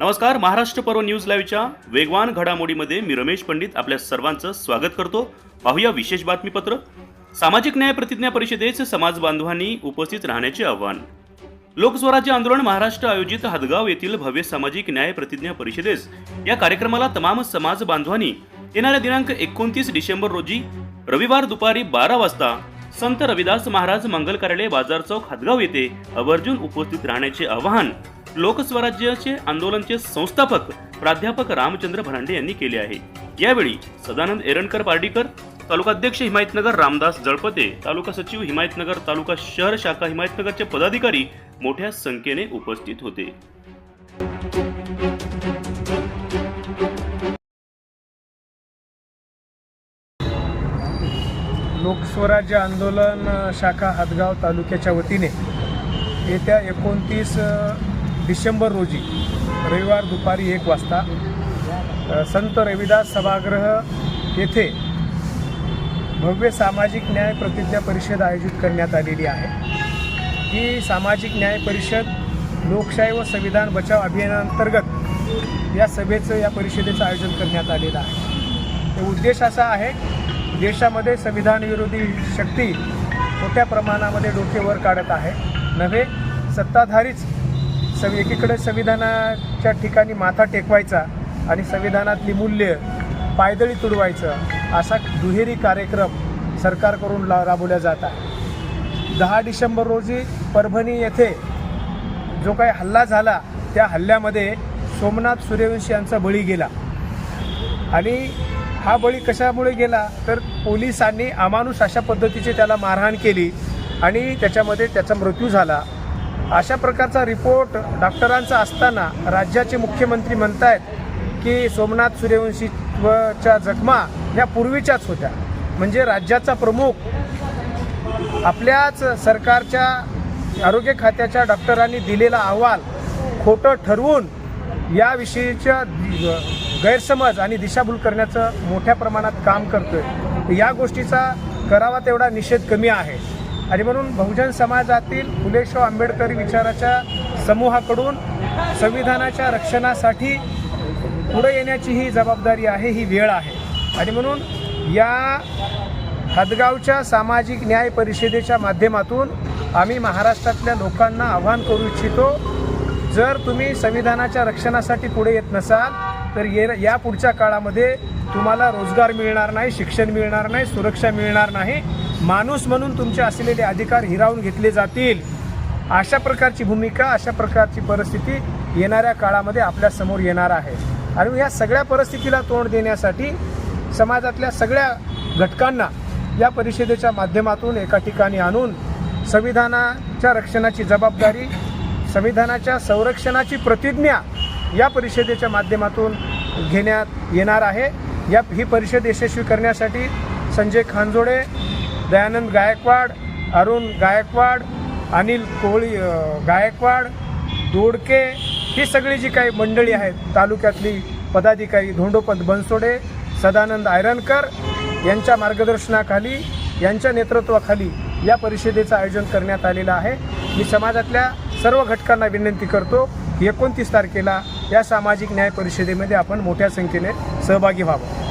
नमस्कार महाराष्ट्र पर्व न्यूज लाईव्हच्या वेगवान घडामोडीमध्ये मी रमेश पंडित आपल्या सर्वांचं स्वागत करतो. पाहूया विशेष बातमीपत्र. सामाजिक न्याय प्रतिज्ञा परिषदेचे समाज बांधवांनी उपस्थित राहण्याचे आव्हान. लोकस्वराज्य आंदोलन महाराष्ट्र आयोजित हदगाव येथील भव्य सामाजिक न्याय प्रतिज्ञा परिषदेस. या कार्यक्रमाला तमाम समाज बांधवांनी येणाऱ्या दिनांक एकोणतीस डिसेंबर रोजी रविवार दुपारी बारा वाजता संत रविदास महाराज मंगल कार्यालय बाजार चौक हदगाव येथे आवर्जून उपस्थित राहण्याचे आवाहन लोकस्वराज्याचे आंदोलनचे संस्थापक प्राध्यापक रामचंद्र भरांडे यांनी केले आहे. यावेळी सदानंद एरणकर पार्डीकर तालुकाध्यक्ष हिमायतनगर रामदास जळपते तालुका सचिव हिमायतनगर तालुका शहर शाखा हिमायतनगरचे पदाधिकारी मोठ्या संख्येने उपस्थित होते. लोकस्वराज्य आंदोलन शाखा हदगाव तालुक्याच्या वतीने येत्या एकोणतीस डिसेंबर रोजी रविवार दुपारी एक वाजता संत रविदास सभागृह येथे भव्य सामाजिक न्याय प्रतिज्ञा परिषद आयोजित करण्यात आलेली आहे. ही सामाजिक न्याय परिषद लोकशाही व संविधान बचाव अभियानांतर्गत या सभेचं या परिषदेचं आयोजन करण्यात आलेलं आहे. उद्देश असा आहे देशामध्ये संविधानविरोधी शक्ती मोठ्या प्रमाणामध्ये डोके वर काढत आहे. नव्हे सत्ताधारीच सं एकीकडे संविधानाच्या ठिकाणी माथा टेकवायचा आणि संविधानातली मूल्य पायदळी तुडवायचं असा दुहेरी कार्यक्रम सरकारकडून ला राबवला जात आहे. दहा डिसेंबर रोजी परभणी येथे जो काही हल्ला झाला त्या हल्ल्यामध्ये सोमनाथ सूर्यवंशी यांचा बळी गेला. आणि हा बळी कशामुळे गेला? तर पोलिसांनी अमानुष अशा पद्धतीची त्याला मारहाण केली आणि त्याच्यामध्ये त्याचा मृत्यू झाला. अशा प्रकारचा रिपोर्ट डॉक्टरांचा असताना राज्याचे मुख्यमंत्री म्हणतायत की सोमनाथ सूर्यवंशीच्या जखमा ह्या पूर्वीच्याच होत्या. म्हणजे राज्याचा प्रमुख आपल्याच सरकारच्या आरोग्य खात्याच्या डॉक्टरांनी दिलेला अहवाल खोटं ठरवून याविषयीच्या गैरसमज आणि दिशाभूल करण्याचं मोठ्या प्रमाणात काम करतोय. या गोष्टीचा करावा तेवढा निषेध कमी आहे. आणि म्हणून बहुजन समाजातील फुले आंबेडकरी विचाराच्या समूहाकडून संविधानाच्या रक्षणासाठी पुढे येण्याची ही जबाबदारी आहे ही वेळ आहे. आणि म्हणून या हदगावच्या सामाजिक न्याय परिषदेच्या माध्यमातून आम्ही महाराष्ट्रातल्या लोकांना आव्हान करू इच्छितो जर तुम्ही संविधानाच्या रक्षणासाठी पुढे येत नसाल तर ये या पुढच्या काळामध्ये तुम्हाला रोजगार मिळणार नाही शिक्षण मिळणार नाही सुरक्षा मिळणार नाही. माणूस म्हणून तुमचे असलेले अधिकार हिरावून घेतले जातील. अशा प्रकारची भूमिका अशा प्रकारची परिस्थिती येणाऱ्या काळामध्ये आपल्यासमोर येणार आहे. आणि या सगळ्या परिस्थितीला तोंड देण्यासाठी समाजातल्या सगळ्या घटकांना या परिषदेच्या माध्यमातून एका ठिकाणी आणून संविधानाच्या रक्षणाची जबाबदारी संविधानाच्या संरक्षणाची प्रतिज्ञा या परिषदेच्या माध्यमातून घेण्यात येणार आहे. या ही परिषद यशस्वी करण्यासाठी संजय खानजोडे दयानंद गायकवाड अरुण गायकवाड अनिल कोळी गायकवाड दोडके ही सगळी जी काही मंडळी आहेत तालुक्यातली पदाधिकारी धोंडोपंत बनसोडे सदानंद आयरनकर यांच्या मार्गदर्शनाखाली यांच्या नेतृत्वाखाली या परिषदेचं आयोजन करण्यात आलेलं आहे. मी समाजातल्या सर्व घटकांना विनंती करतो एकोणतीस तारखेला या सामाजिक न्याय परिषदेमध्ये आपण मोठ्या संख्येने सहभागी व्हावं.